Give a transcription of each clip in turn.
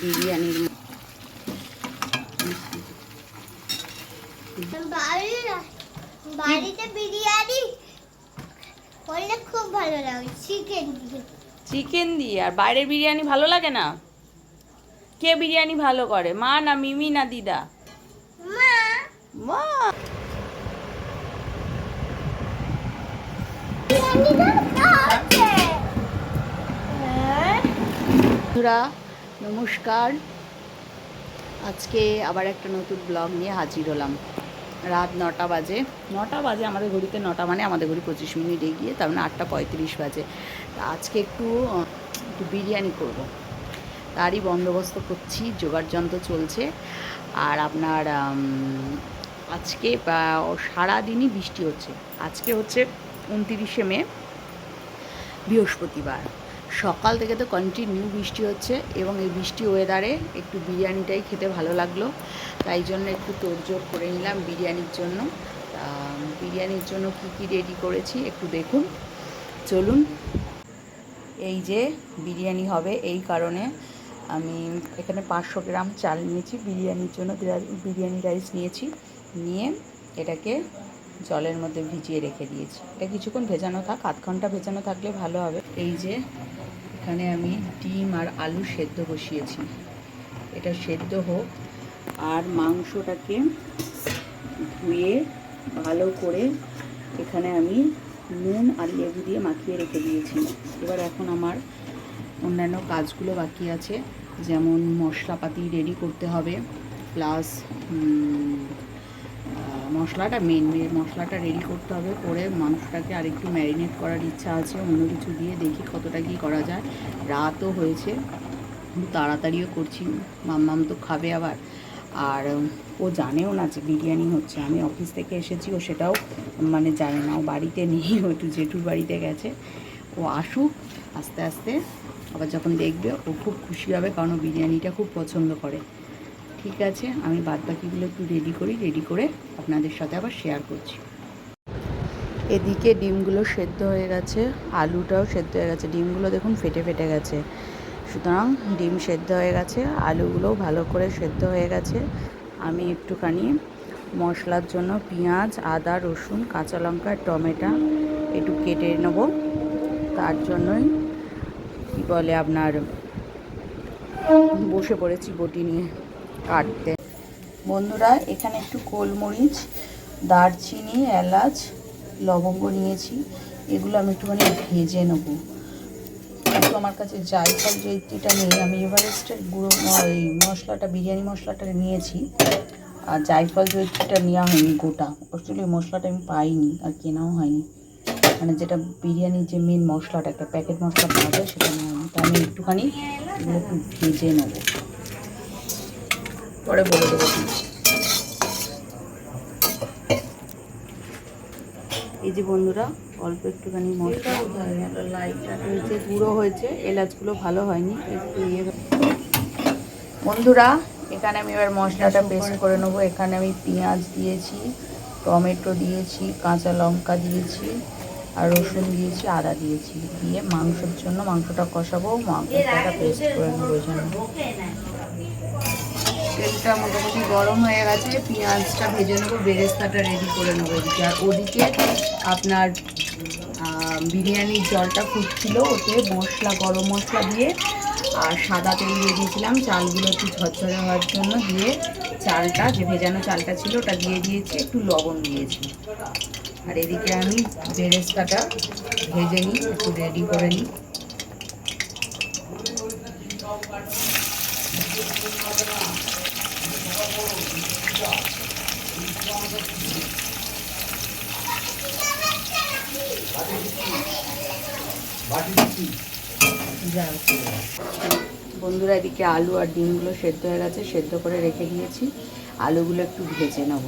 বিরিয়ানির বাড়িতে বিরিয়ানি করলে খুব ভালো লাগে চিকেন দিয়ে। চিকেন দিয়ে? আর বাইরের বিরিয়ানি ভালো লাগে না? কে বিরিয়ানি ভালো করে? মা না মিমি না দিদা? মা। মা। বন্ধুরা নমস্কার। আজকে আবার একটা নতুন ব্লগ নিয়ে হাজির হলাম। রাত নটা বাজে। নটা বাজে আমাদের ঘড়িতে, নটা মানে আমাদের ঘড়ি পঁচিশ মিনিট এগিয়ে, তার মানে আটটা পঁয়ত্রিশ বাজে। আজকে একটু একটু বিরিয়ানি করব। তারই বন্দোবস্ত করছি, জোগাড় যন্ত্র চলছে। আর আপনার আজকে সারাদিনই বৃষ্টি হচ্ছে। আজকে হচ্ছে উনতিরিশে মে, বৃহস্পতিবার। সকাল থেকে তো কন্টিনিউ বৃষ্টি হচ্ছে এবং এই বৃষ্টি ওয়েদারে একটু বিরিয়ানিটাই খেতে ভালো লাগল। তাই জন্য একটু তোড়জোড় করে নিলাম বিরিয়ানির জন্য। বিরিয়ানির জন্য কি কি রেডি করেছি একটু দেখুন। চলুন। এই যে বিরিয়ানি হবে এই কারণে আমি এখানে পাঁচশো গ্রাম চাল নিয়েছি। বিরিয়ানির জন্য বিরিয়ানি রাইস নিয়েছি। নিয়ে এটাকে জলের মধ্যে ভিজিয়ে রেখে দিয়েছি। এটা কিছুক্ষণ ভেজানো থাক, আধ ঘণ্টা ভেজানো থাকলে ভালো হবে। এই যে এখানে আমি ডিম আর আলু সেদ্ধ বসিয়েছি। এটা সেদ্ধ হোক আর মাংসটাকে ধুয়ে ভালো করে এখানে আমি নুন আর লেবু দিয়ে মাখিয়ে রেখে দিয়েছি। এবার এখন আমার অন্যান্য কাজগুলো বাকি আছে। যেমন মশলাপাতি রেডি করতে হবে প্লাস মশলাটা মেন মশলাটা রেডি করতে হবে করে মাংসটাকে আরেকটু ম্যারিনেট করার ইচ্ছা আছে। অন্য কিছু দিয়ে দেখি কতটা কী করা যায়। রাতও হয়েছে তাড়াতাড়িও করছি। মাম্মাম তো খাবে আবার। আর ও জানেও না যে বিরিয়ানি হচ্ছে। আমি অফিস থেকে এসেছি, ও সেটাও মানে জানে না। ও বাড়িতে নেই, ও একটু জেঠুর বাড়িতে গেছে। ও আসুক, আস্তে আস্তে। আবার যখন দেখবে, ও খুব খুশি হবে, কারণ ও বিরিয়ানিটা খুব পছন্দ করে। ঠিক আছে, আমি বাদ বাকিগুলো একটু রেডি করি রেডি করে আপনাদের সাথে আবার শেয়ার করছি। এদিকে ডিমগুলো সেদ্ধ হয়ে গেছে, আলুটাও সেদ্ধ হয়ে গেছে, ডিমগুলো দেখুন ফেটে ফেটে গেছে। সুতরাং ডিম সেদ্ধ হয়ে গেছে আলুগুলোও ভালো করে সেদ্ধ হয়ে গেছে। আমি একটুখানি মশলার জন্য পেঁয়াজ, আদা, রসুন, কাঁচা লঙ্কা, টমেটো একটু কেটে নেব। তার জন্যই কী বলে আপনার, বসে পড়েছি বটি নিয়ে। কাটতে। বন্ধুরা, এখানে একটু গোলমরিচ, দারচিনি, এলাচ, লবঙ্গ নিয়েছি। এগুলো আমি একটুখানি ভেজে নেব। একটু আমার কাছে জায়ফল জৈত্রীটা নেই, আমি এভারেস্টের গুঁড়ো এই মশলাটা, বিরিয়ানি মশলাটা নিয়েছি। আর জায়ফল জৈত্রীটা নেওয়া হয়নি গোটা। অ্যাকচুয়ালি মশলাটা আমি পাইনি, আর কেনাও হয়নি। মানে যেটা বিরিয়ানির যে মেন মশলাটা, একটা প্যাকেট মশলা পাওয়া যায় সেটা নেওয়া হয়নি। তা আমি একটুখানি এগুলো একটু ভেজে নেব। পরে বলে দেবো। এই যে বন্ধুরা অল্প একটুখানি মশলা। লাইটটা হয়েছে গুঁড়ো হয়েছে এলাচগুলো ভালো হয়নি একটু ইয়ে বন্ধুরা এখানে আমি এবার মশলাটা পেস্ট করে নেব। এখানে আমি পেঁয়াজ দিয়েছি টমেটো দিয়েছি কাঁচা লঙ্কা দিয়েছি আর রসুন দিয়েছি আদা দিয়েছি। দিয়ে মাংসের জন্য মাংসটা কষাবো মাংসটা পেস্ট করে নেব জন্য তেলটা মোটামুটি গরম হয়ে গেছে, পেঁয়াজটা ভেজে নেব, বেরেস্তাটা রেডি করে নেব এদিকে। আর ওদিকে আপনার বিরিয়ানির জলটা ফুটছিল, ওতে মশলা, গরম মশলা দিয়ে, আর সাদা তেল দিয়ে দিয়েছিলাম। চালগুলো একটু ঝরঝরে হওয়ার জন্য দিয়ে চালটা, যে ভেজানো চালটা ছিল, ওটা দিয়ে দিয়েছি, একটু লবণ দিয়েছি। আর এদিকে আমি বেরেস্তাটা ভেজে নিই, একটু রেডি করে নিই। বন্ধুরা, এদিকে আলু আর ডিমগুলো সেদ্ধ হয়ে গেছে, সেদ্ধ করে রেখে দিয়েছি। আলুগুলো একটু ভেজে নেব।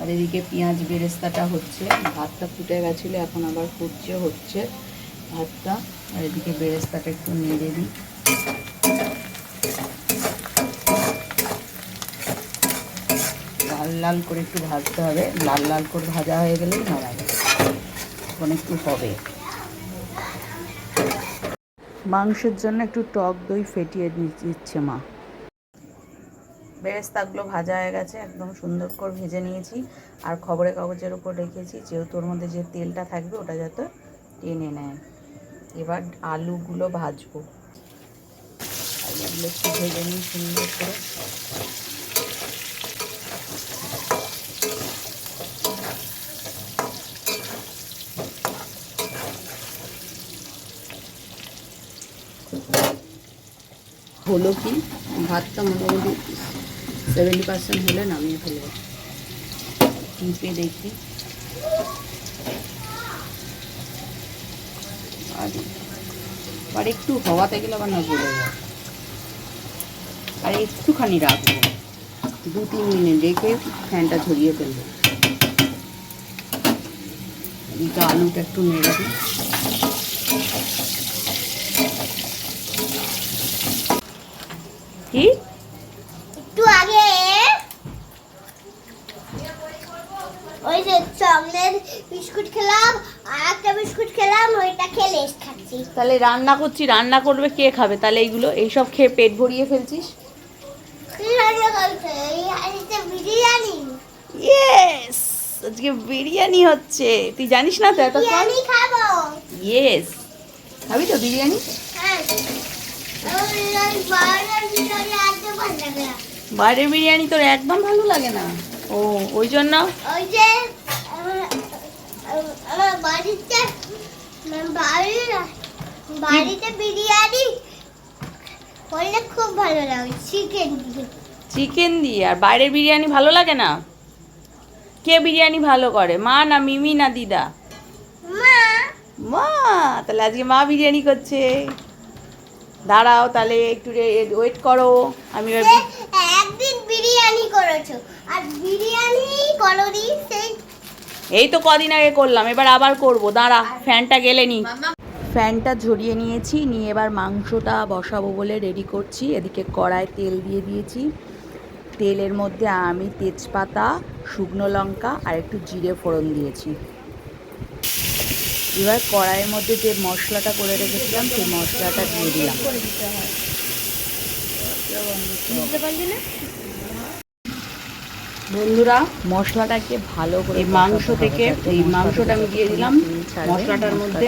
আর এদিকে পেঁয়াজ বেরেস্তাটা হচ্ছে। ভাতটা ফুটে গেছিল, এখন আবার ফুটছে, হচ্ছে ভাতটা। আর এদিকে বেরেস্তাটা একটু নেড়ে দিই। লাল লাল করে একটু ভাজতে হবে। লাল লাল করে ভাজা হয়ে গেলেই যাবে। এখন একটু হবে। মাংসের জন্য একটু টক দই ফেটিয়ে দিচ্ছে মা। বেরেস্তাগুলো ভাজা হয়ে গেছে, একদম সুন্দর করে ভেজে নিয়েছি। আর খবরের কাগজের উপর রেখেছি, যেহেতু ওর মধ্যে যে তেলটা থাকবে ওটা যাতে টেনে নেয়। এবার আলুগুলো ভাজবো। আলুগুলো একটু ভেজে নিই সুন্দর করে। হলো কি? ভাতটা মোটামুটি সেভেন্টি পার্সেন্ট হলে নামিয়ে ফেলব টিপে দেখি। আর আর একটু হওয়াতে গেলে আবার না জ্বলে যায়। আর একটুখানি রাখব। দু তিন মিনিট রেখে ফ্যানটা ঝরিয়ে ফেলব। আলুটা একটু নেড়ে দিই কি একটু আগে ওই যে চকলেট বিস্কুট খেলাম আর একটা বিস্কুট খেলাম ওইটা খেয়ে লেস খাচ্ছি। তাহলে রান্না করছি রান্না করবে কে খাবে? তাহলে এইগুলো এইসব খেয়ে পেট ভরিয়ে ফেলছিস? বিরিয়ানি ইয়েস আজকে বিরিয়ানি হচ্ছে। তুই জানিস না তো এতক্ষণ? বিরিয়ানি খাব। ইয়েস খাবি তো বিরিয়ানি? হ্যাঁ। বাইরের বিরিয়ানি তোর একদম ভালো লাগে না। ও ওই জন্য? ওই যে আমার- বাড়িতে বাড়িতে বিরিয়ানি করলে খুব ভালো লাগে চিকেন দিয়ে। চিকেন দিয়ে? আর বাইরের বিরিয়ানি ভালো লাগে না? কে বিরিয়ানি ভালো করে? মা না মিমি না দিদা? মা। মা তাহলে আজকে মা বিরিয়ানি করছে। দাঁড়াও তাহলে একটু ওয়েট করো। আমি এবার একদিন বিরিয়ানি করেছ আর বিরিয়ানি করনি সেই এই তো কদিন আগে করলাম এবার আবার করব। দাঁড়া ফ্যানটা গেলে নি। ফ্যানটা ঝরিয়ে নিয়েছি নিয়ে এবার মাংসটা বসাবো বলে রেডি করছি। এদিকে কড়ায় তেল দিয়ে দিয়েছি। তেলের মধ্যে আমি তেজপাতা শুকনো লঙ্কা আর একটু জিরে ফোড়ন দিয়েছি। এবার কড়াইয়ের মধ্যে যে মশলাটা করে রেখেছিলাম সেই মশলাটা দিয়ে দিলাম। বন্ধুরা মশলাটাকে ভালো করে এই মাংস থেকে এই মাংসটা আমি দিয়ে দিলাম। মশলাটার মধ্যে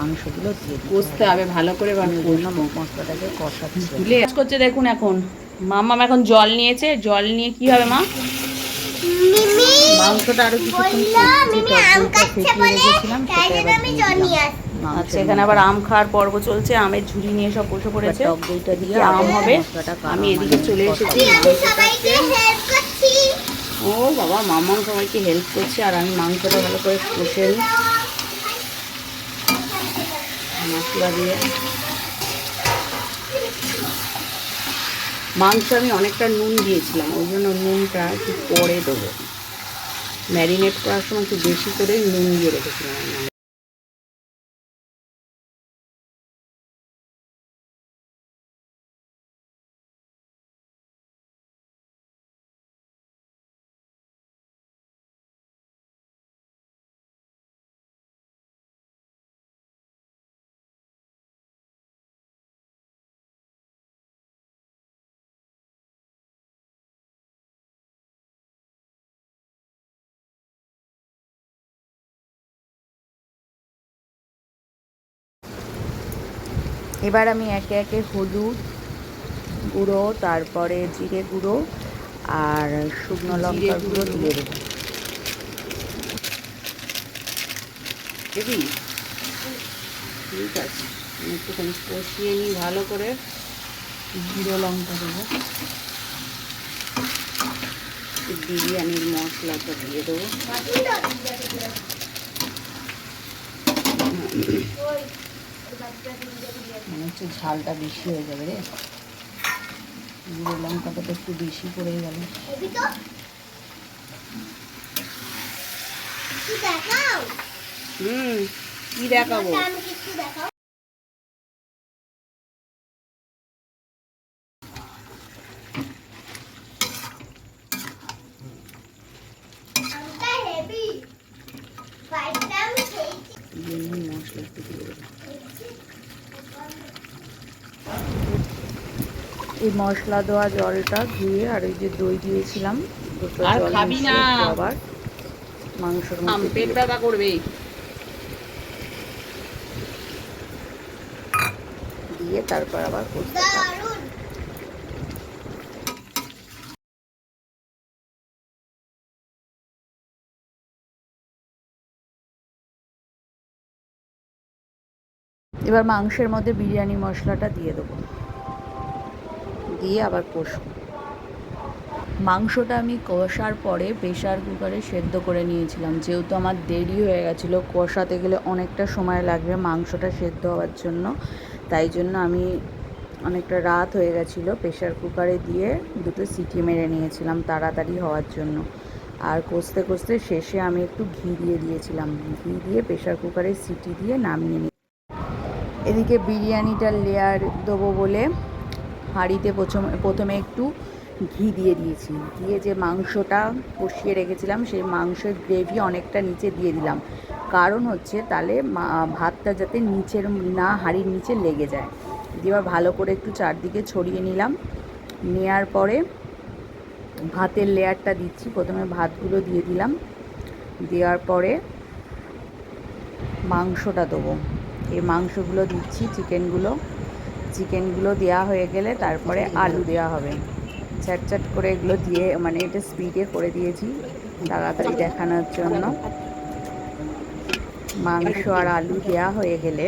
মাংসগুলো দিয়ে কষতে হবে। ভালো করে মশলাটাকে কাজ করছে দেখুন এখন। মাম্মাম এখন জল নিয়েছে। জল নিয়ে কি হবে মা? মাংসটা আরও মিমি আচ্ছা এখানে আবার আম খাওয়ার পর্ব চলছে আমের ঝুড়ি নিয়ে সব বসে পড়েছে। দইটা দিয়ে আম হবে? আমি এদিকে চলে এসেছি। আমি সবাইকে হেল্প করছি। ও বাবা মাম্মাম সবাইকে হেল্প করছে আর আমি মাংসটা ভালো করে কষে নিই। মশলা দিয়ে। মাংস আমি অনেকটা নুন দিয়েছিলাম ওই জন্য নুনটা একটু পরে দেবো। ম্যারিনেট করার সময় একটু বেশি করে নুন দিয়ে রেখেছিলাম এবার আমি একে একে হলুদ গুঁড়ো তারপরে জিরে গুঁড়ো আর শুকনো লঙ্কার গুঁড়ো দিয়ে দেবো। দিবি ঠিক আছে আমি একটুখানি কষিয়ে নিই ভালো করে। জিরে লঙ্কা দেবো। বিরিয়ানির মশলাটা দিয়ে দেবো। মনে হচ্ছে ঝালটা বেশি হয়ে যাবে রে। জিরে লঙ্কাটা তো একটু বেশি পড়ে গেল। হুম কি দেখাবো? মশলা একটু দিয়ে দেবো। এই মশলা দেওয়া জলটা ধুয়ে আর ওই যে দই দিয়েছিলাম দুটো জল আবার মাংসের মধ্যে পেট দিয়ে। ব্যথা করবে। দিয়ে তারপর আবার এবার মাংসের মধ্যে বিরিয়ানি মশলাটা দিয়ে দেবো। দিয়ে আবার কষবো। মাংসটা আমি কষার পরে প্রেশার কুকারে সেদ্ধ করে নিয়েছিলাম। যেহেতু আমার দেরি হয়ে গেছিল, কষাতে গেলে অনেকটা সময় লাগবে মাংসটা সেদ্ধ হওয়ার জন্য। তাই জন্য আমি অনেকটা রাত হয়ে গেছিল প্রেশার কুকারে দিয়ে দুটো সিটি মেরে নিয়েছিলাম তাড়াতাড়ি হওয়ার জন্য। আর কষতে কষতে শেষে আমি একটু ঘি দিয়ে দিয়েছিলাম। ঘি দিয়ে প্রেশার কুকারে সিটি দিয়ে নামিয়ে নিই এদিকে বিরিয়ানিটার লেয়ার দেবো বলে হাঁড়িতে প্রথমে একটু ঘি দিয়ে দিয়েছি। দিয়ে যে মাংসটা কষিয়ে রেখেছিলাম, সেই মাংসের গ্রেভি অনেকটা নিচে দিয়ে দিলাম। কারণ হচ্ছে তাহলে ভাতটা যাতে নিচের না হাঁড়ির নিচে লেগে যায়। দিয়ে ভালো করে একটু চারদিকে ছড়িয়ে নিলাম। নেওয়ার পরে ভাতের লেয়ারটা দিচ্ছি। প্রথমে ভাতগুলো দিয়ে দিলাম। দেওয়ার পরে মাংসটা দেবো। এই মাংসগুলো দিচ্ছি, চিকেনগুলো। চিকেনগুলো দেওয়া হয়ে গেলে তারপরে আলু দেওয়া হবে। চ্যাট করে এগুলো দিয়ে মানে এটা স্পিডে করে দিয়েছি তাড়াতাড়ি দেখানোর জন্য। মাংস আর আলু দেওয়া হয়ে গেলে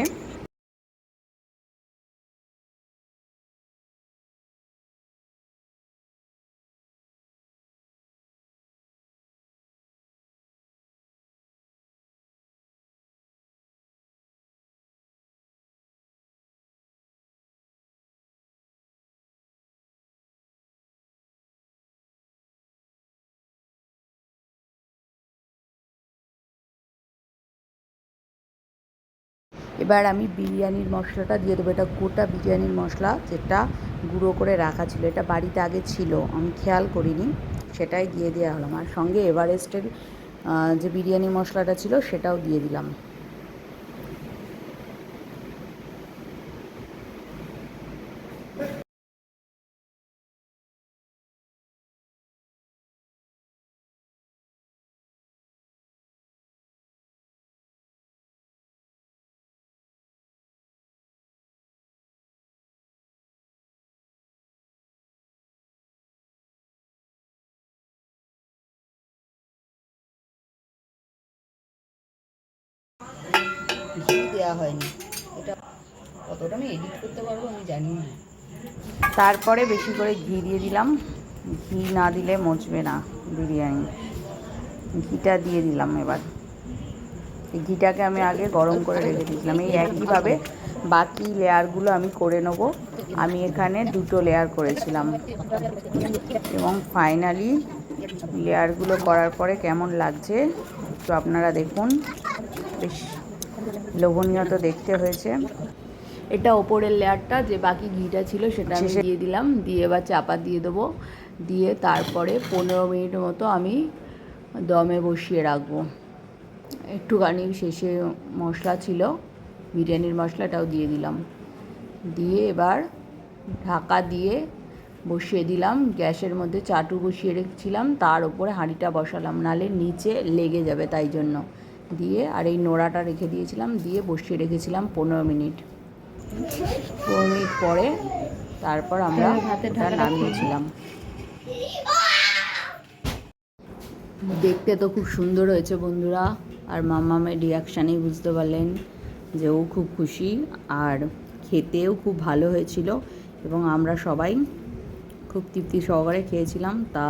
এবার আমি বিরিয়ানির মশলাটা দিয়ে দেবো। এটা গোটা বিরিয়ানির মশলা যেটা গুঁড়ো করে রাখা ছিল। এটা বাড়িতে আগে ছিল। আমি খেয়াল করিনি। সেটাই দিয়ে দেওয়া হলাম আর সঙ্গে এভারেস্টের যে বিরিয়ানি মশলাটা ছিল, সেটাও দিয়ে দিলাম। তারপরে বেশি করে ঘি দিয়ে দিলাম। ঘি না দিলে মচবে না বিরিয়ানি। ঘিটা দিয়ে দিলাম এবার। ঘিটাকে আমি আগে গরম করে রেখে দিয়েছিলাম। এই একইভাবে বাকি লেয়ারগুলো আমি করে নেব। আমি এখানে দুটো লেয়ার করেছিলাম। এবং ফাইনালি লেয়ারগুলো করার পরে কেমন লাগছে তো আপনারা দেখুন। বেশ লোভনীয় তো দেখতে হয়েছে। এটা ওপরের লেয়ারটা যে বাকি ঘিটা ছিল সেটা আমি দিয়ে দিলাম। দিয়ে এবার চাপা দিয়ে দেবো। দিয়ে তারপরে পনেরো মিনিট মতো আমি দমে বসিয়ে রাখব। একটুখানি শেষে মশলা ছিল বিরিয়ানির মশলাটাও দিয়ে দিলাম। দিয়ে এবার ঢাকা দিয়ে বসিয়ে দিলাম। গ্যাসের মধ্যে চাটু বসিয়ে রেখেছিলাম। তার উপরে হাঁড়িটা বসালাম। নালে নিচে লেগে যাবে তাই জন্য। দিয়ে আর এই নোড়াটা রেখে দিয়েছিলাম দিয়ে বসিয়ে রেখেছিলাম পনেরো মিনিট। পনেরো মিনিট পরে তারপর আমরা ভাতটা নামিয়েছিলাম। দেখতে তো খুব সুন্দর হয়েছে বন্ধুরা আর মামামের রিয়াকশানেই বুঝতে পারলেন যে ও খুব খুশি আর খেতেও খুব ভালো হয়েছিল এবং আমরা সবাই খুব তৃপ্তি সহকারে খেয়েছিলাম। তা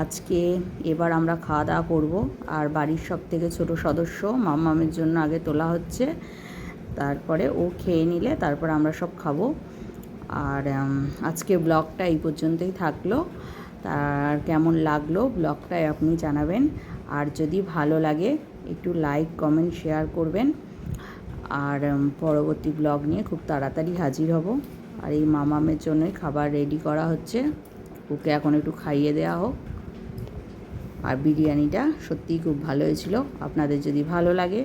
আজকে এবার আমরা খাওয়া দাওয়া করব। আর বাড়ির সব থেকে ছোটো সদস্য মামামের জন্য আগে তোলা হচ্ছে। তারপরে ও খেয়ে নিলে তারপর আমরা সব খাব। আর আজকে ব্লগটা এই পর্যন্তই থাকল। তার কেমন লাগল ব্লগটাই আপনি জানাবেন। আর যদি ভালো লাগে, একটু লাইক, কমেন্ট, শেয়ার করবেন। আর পরবর্তী ব্লগ নিয়ে খুব তাড়াতাড়ি হাজির হব। আর এই মামামের জন্যই খাবার রেডি করা হচ্ছে। ওকে এখন একটু খাইয়ে দেওয়া হোক। আর বিরিয়ানিটা সত্যিই খুব ভালো হয়েছিল। আপনাদের যদি ভালো লাগে,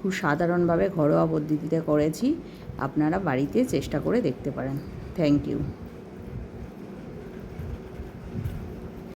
খুব সাধারণভাবে ঘরোয়া পদ্ধতিতে করেছি, আপনারা বাড়িতে চেষ্টা করে দেখতে পারেন। Thank you